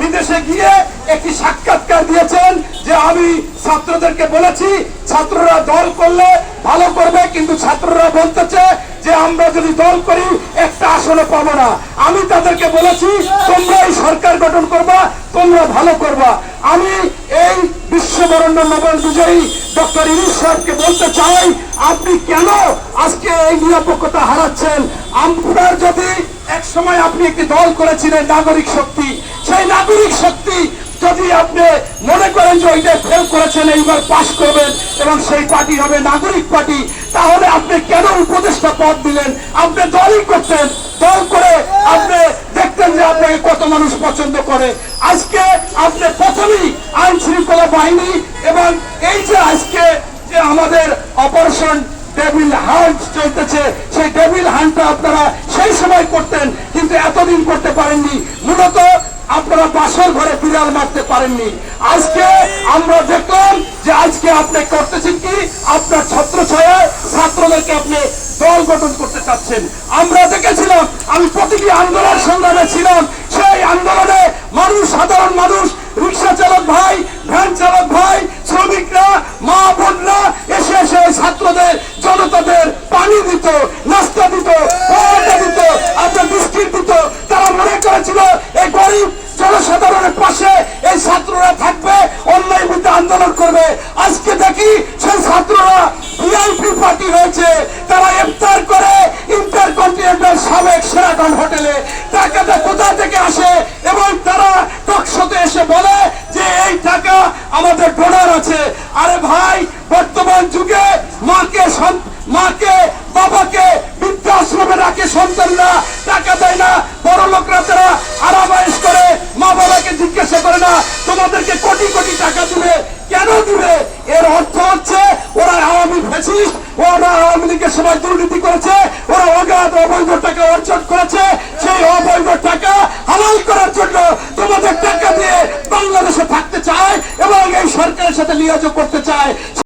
বিদেশে গিয়ে একটি সাক্ষাৎকার দিয়েছেন যে আমি ছাত্রদেরকে বলেছি, ছাত্ররা দল করলে ভালো করবে, কিন্তু ছাত্ররা বলতেছে যে আমরা যদি দল করি, একটা আসনে পাবো না। আমি তাদেরকে বলেছি তোমরা এই সরকার গঠন করবা, তোমরা ভালো করবা। আমি এই বিশ্ববরণ্য নোবেল বিজয়ী ডক্টর ইরিশ সাহেবকে বলতে চাই, আপনি কেন আজকে এই নিরপেক্ষতা হারাচ্ছেন? আপনার যদি এক সময় আপনি একটি দল করেছিলেন, নাগরিক শক্তি। সেই নাগরিক শক্তি যদি আপনি মনে করেন যে ওইটা ফেল করেছেন, এইবার পাশ করবেন এবং সেই পার্টি হবে নাগরিক পার্টি তাহলে আপনি কেন উপদেষ্টা পদ দিলেন? আপনি দলই করতেন। দল করে আপনি দেখতেন যে আপনাকে কত মানুষ পছন্দ করে। আজকে আপনি প্রথমেই আইন শৃঙ্খলা বাহিনী এবং এই যে আজকে যে আমাদের অপারেশন টেবিল হান্ট চলতেছে। সেই টেবিল হান্টটা আপনারা সেই সময় করতেন, কিন্তু এতদিন করতে পারেননি। মূলত আপনারা বাসর ঘরে বিড়াল মারতে পারেননি। আজকে আমরা দেখলাম যে আজকে আপনি করতেছেন কি? আপনার ছত্র ছায়ায় ছাত্রদেরকে আপনি দল গঠন করতে চাচ্ছেন। আমরা দেখেছিলাম, আমি প্রতিটি আন্দোলন সংগ্রামে ছিলাম। সেই আন্দোলনে মানুষ, সাধারণ মানুষ, রিক্সা চালক ভাই, ভ্যান চালক ভাই নাস্তা দিত পরোটা দিত আপনার বিস্কিট দিত। তারা মনে করেছিল, এই গরিব জনসাধারণের পাশে এই ছাত্ররা থাকবে, অন্যায় বিরুদ্ধে আন্দোলন করবে। আজকে দেখি সেই ছাত্ররা ভিআইপি পার্টি হয়েছে। তারা ইফতার করে ইন্টার সাবেক সেরাটন হোটেলে। টাকাটা কোথা থেকে আসে? এবং তারা টকশোতে এসে বলে যে, এই টাকা আমাদের ডোনার আছে। আরে ভাই, বর্তমান যুগে মাকে মাকে বাবাকে বৃদ্ধাশ্রমে রাখে সন্তানরা টাকা দেয় না। বড় লোকরা তারা আরামাইশ করে, মা বাবাকে জিজ্ঞাসা করে না, তোমাদেরকে কোটি কোটি টাকা দিবে? কেন দিবে? এর অর্থ হচ্ছে, ওরা আওয়ামী ফ্যাসিস্ট, ওরা আওয়ামী লীগের সময় দুর্নীতি করেছে, ওরা অগাধ অবৈধ টাকা অর্জন করেছে। সেই অবৈধ টাকা হালাল করার জন্য তোমাদের টাকা দিয়ে বাংলাদেশে থাকতে চায় এবং এই সরকারের সাথে লিয়াজ করতে চায়।